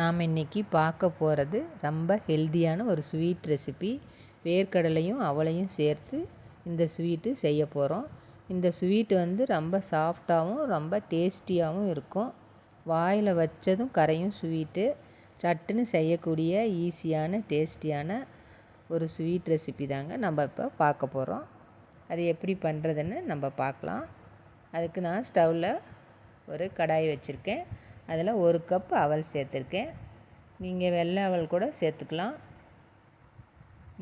நாம் இன்றைக்கி பார்க்க போகிறது ரொம்ப ஹெல்த்தியான ஒரு ஸ்வீட் ரெசிபி. வேர்க்கடலையும் அவளையும் சேர்த்து இந்த ஸ்வீட்டு செய்ய போகிறோம். இந்த ஸ்வீட்டு வந்து ரொம்ப சாஃப்டாகவும் ரொம்ப டேஸ்டியாகவும் இருக்கும். வாயில் வச்சதும் கரையும் ஸ்வீட்டு. சட்டுன்னு செய்யக்கூடிய ஈஸியான டேஸ்டியான ஒரு ஸ்வீட் ரெசிபி தாங்க நம்ம இப்போ பார்க்க போகிறோம். அது எப்படி பண்ணுறதுன்னு நம்ம பார்க்கலாம். அதுக்கு நான் ஸ்டவ்வில் ஒரு கடாய் வச்சுருக்கேன். அதில் ஒரு கப் அவல் சேர்த்துருக்கேன். நீங்கள் வெள்ளை அவல் கூட சேர்த்துக்கலாம்.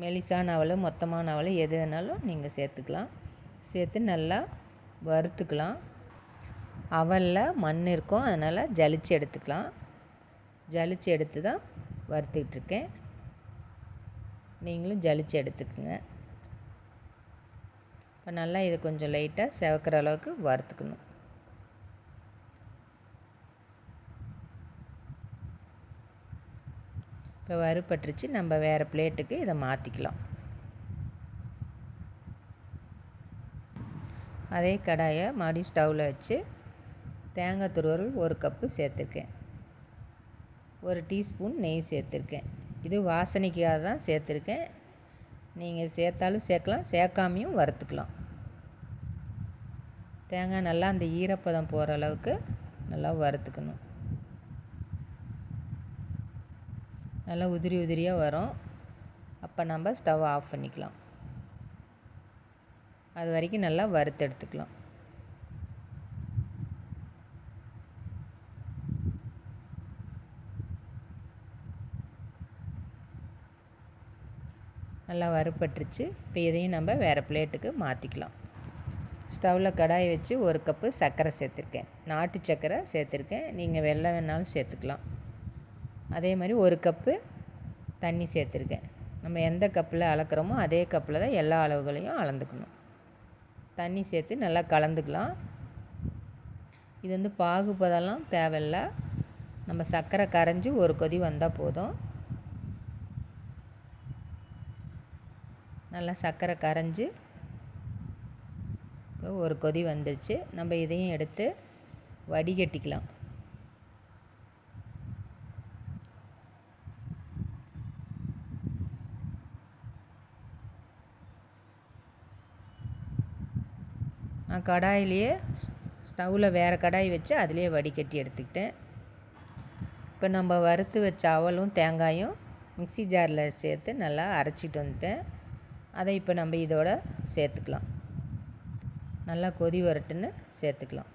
மெலிசான அவல் மொத்தமான அவல் எது வேணாலும் நீங்கள் சேர்த்துக்கலாம். சேர்த்து நல்லா வறுத்துக்கலாம். அவலில் மண் இருக்கும் அதனால் ஜலிச்சு எடுத்துக்கலாம். ஜலிச்சு எடுத்து தான் வறுத்துக்கிட்டுருக்கேன். நீங்களும் ஜலிச்சு எடுத்துக்கோங்க. இப்போ நல்லா இது கொஞ்சம் லைட்டாக செவக்கிற அளவுக்கு வறுத்துக்கணும். இப்போ வறுப்பட்டுருச்சு நம்ம வேறு பிளேட்டுக்கு இதை மாற்றிக்கலாம் அதே கடாயை மறுபடியும் ஸ்டவ்வில் வச்சு தேங்காய் துருவல் ஒரு கப்பு சேர்த்துருக்கேன். ஒரு டீஸ்பூன் நெய் சேர்த்துருக்கேன். இது வாசனைக்காக தான் சேர்த்துருக்கேன். நீங்கள் சேர்த்தாலும் சேர்க்கலாம் சேர்க்காமையும் வறுத்துக்கலாம். தேங்காய் நல்லா அந்த ஈரப்பதம் போகிற அளவுக்கு நல்லா வறுத்துக்கணும். நல்லா உதிரி உதிரியாக வரும். அப்போ நம்ம ஸ்டவ் ஆஃப் பண்ணிக்கலாம். அது வரைக்கும் நல்லா வறுத்து எடுத்துக்கலாம். நல்லா வறுப்பட்டுருச்சு. இப்போ இதையும் நம்ம வேறு பிளேட்டுக்கு மாற்றிக்கலாம் ஸ்டவ்வில் கடாயை வச்சு ஒரு கப்பு சர்க்கரை சேர்த்துருக்கேன். நாட்டு சர்க்கரை சேர்த்துருக்கேன். நீங்கள் வெள்ளம் வேணாலும் சேர்த்துக்கலாம். அதே மாதிரி ஒரு கப்பு தண்ணி சேர்த்துருக்கேன். நம்ம எந்த கப்பில் அளக்குறோமோ அதே கப்பில் தான் எல்லா அளவுகளையும் அளந்துக்கணும். தண்ணி சேர்த்து நல்லா கலந்துக்கலாம். இது வந்து பாகுபதெல்லாம் தேவையில்ல. நம்ம சர்க்கரை கரைஞ்சி ஒரு கொதி வந்தால் போதும். நல்லா சர்க்கரை கரைஞ்சி இப்போ ஒரு கொதி வந்துருச்சு. நம்ம இதையும் எடுத்து வடிகட்டிக்கலாம் நான் கடாயிலேயே ஸ்டவ்வில் வேறு கடாய் வச்சு அதிலே வடிகட்டி எடுத்துக்கிட்டேன். இப்போ நம்ம வறுத்து வச்ச அவலும் தேங்காயும் மிக்சி ஜாரில் சேர்த்து நல்லா அரைச்சிட்டு வந்துட்டேன். அதை இப்போ நம்ம இதோட சேர்த்துக்கலாம். நல்லா கொதி வரட்டுன்னு சேர்த்துக்கலாம்.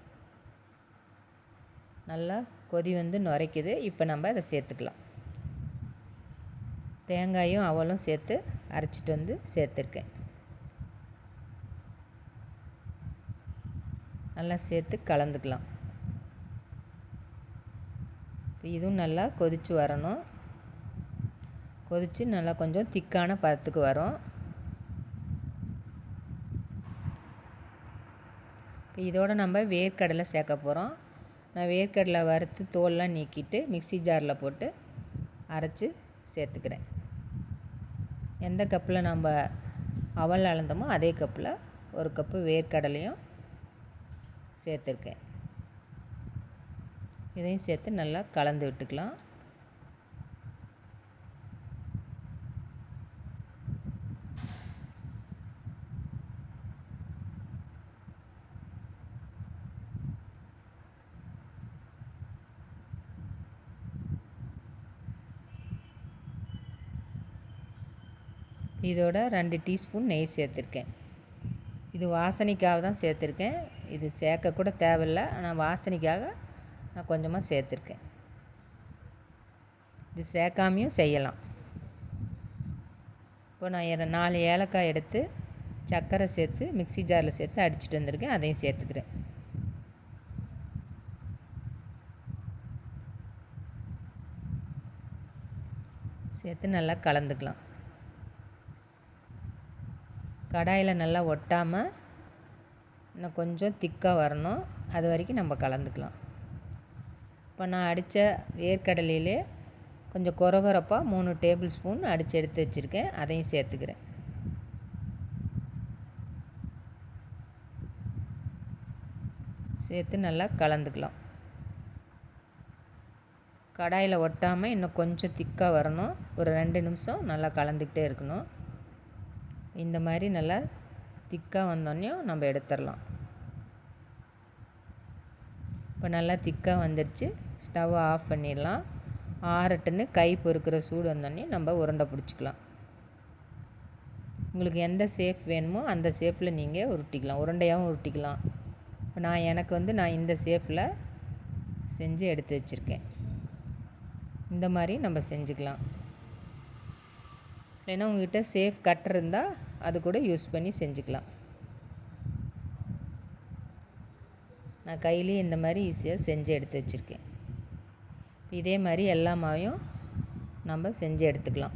நல்லா கொதி வந்து நுரைக்குது. இப்போ நம்ம அதை சேர்த்துக்கலாம். தேங்காயும் அவலும் சேர்த்து அரைச்சிட்டு வந்து சேர்த்துருக்கேன். நல்லா சேர்த்து கலந்துக்கலாம். இப்போ இதுவும் நல்லா கொதித்து வரணும். கொதித்து நல்லா கொஞ்சம் திக்கான பதத்துக்கு வரும். இப்போ இதோடு நம்ம வேர்க்கடலை சேர்க்க போகிறோம் நான் வேர்க்கடலை வறுத்து தோல்லாம் நீக்கிட்டு மிக்சி ஜாரில் போட்டு அரைச்சி சேர்த்துக்கிறேன். எந்த கப்பில் நம்ம அவல் அளந்தோமோ அதே கப்பில் ஒரு கப்பு வேர்க்கடலையும் சேர்த்துருக்கேன். இதையும் சேர்த்து நல்லா கலந்து விட்டுக்கலாம். இதோட ரெண்டு டீஸ்பூன் நெய் சேர்த்துருக்கேன். இது வாசனைக்காக தான் சேர்த்துருக்கேன். இது சேர்க்க கூட தேவையில்லை. ஆனால் வாசனைக்காக நான் கொஞ்சமாக சேர்த்துருக்கேன். இது சேர்க்காமையும் செய்யலாம். இப்போ நான் நாலு ஏலக்காய் எடுத்து சர்க்கரை சேர்த்து மிக்சி ஜாரில் சேர்த்து அடிச்சுட்டு வந்திருக்கேன். அதையும் சேர்த்துக்கிறேன். சேர்த்து நல்லா கலந்துக்கலாம். கடாயில் நல்லா ஒட்டாமல் இன்னும் கொஞ்சம் திக்காக வரணும். அது வரைக்கும் நம்ம கலந்துக்கலாம். இப்போ நான் அடித்த வேர்க்கடலையிலே கொஞ்சம் கொரகொரப்பாக மூணு டேபிள் ஸ்பூன் அடித்து எடுத்து வச்சுருக்கேன். அதையும் சேர்த்துக்கிறேன். சேர்த்து நல்லா கலந்துக்கலாம். கடாயில் ஒட்டாமல் இன்னும் கொஞ்சம் திக்காக வரணும். ஒரு ரெண்டு நிமிஷம் நல்லா கலந்துக்கிட்டே இருக்கணும். இந்த மாதிரி நல்லா திக்காக வந்தோடனையும் நம்ம எடுத்துடலாம். இப்போ நல்லா திக்காக வந்துடுச்சு ஸ்டவ் ஆஃப் பண்ணிடலாம். ஆறட்டுன்னு கை பொறுக்கிற சூடு வந்தோடனே நம்ம உருண்டை பிடிச்சிக்கலாம். உங்களுக்கு எந்த ஷேப் வேணுமோ அந்த ஷேப்பில் நீங்கள் உருட்டிக்கலாம். உருண்டையாகவும் உருட்டிக்கலாம். இப்போ நான் எனக்கு வந்து நான் இந்த ஷேப்பில் செஞ்சு எடுத்து வச்சுருக்கேன். இந்த மாதிரி நம்ம செஞ்சுக்கலாம். இல்லைன்னா உங்கள்கிட்ட சேஃப் கட் இருந்தால் அது கூட யூஸ் பண்ணி செஞ்சுக்கலாம். நான் கையிலேயே இந்த மாதிரி ஈஸியாக செஞ்சு எடுத்து வச்சுருக்கேன். இதே மாதிரி எல்லா மாவையும் நம்ம செஞ்சு எடுத்துக்கலாம்.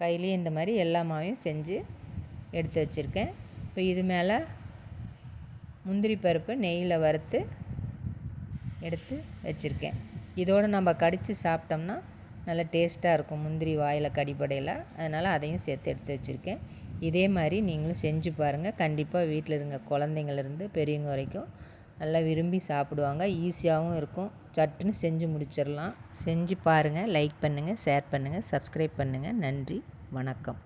கையிலேயே இந்த மாதிரி எல்லா மாவையும் செஞ்சு எடுத்து வச்சுருக்கேன். இப்போ இது மேலே முந்திரி பருப்பு நெய்யில் வறுத்து எடுத்து வச்சுருக்கேன். இதோடு நம்ம கடித்து சாப்பிட்டோம்னா நல்லா டேஸ்ட்டாக இருக்கும் முந்திரி வாயில் கடிப்படையில். அதனால் அதையும் சேர்த்து எடுத்து வச்சுருக்கேன். இதே மாதிரி நீங்களும் செஞ்சு பாருங்கள் கண்டிப்பாக வீட்டில் இருங்க. குழந்தைங்கள்லேருந்து பெரியவங்க வரைக்கும் நல்லா விரும்பி சாப்பிடுவாங்க. ஈஸியாகவும் இருக்கும். சட்டுன்னு செஞ்சு முடிச்சிடலாம். செஞ்சு பாருங்கள் லைக் பண்ணுங்கள் ஷேர் பண்ணுங்கள் சப்ஸ்கிரைப் பண்ணுங்கள் நன்றி. வணக்கம்.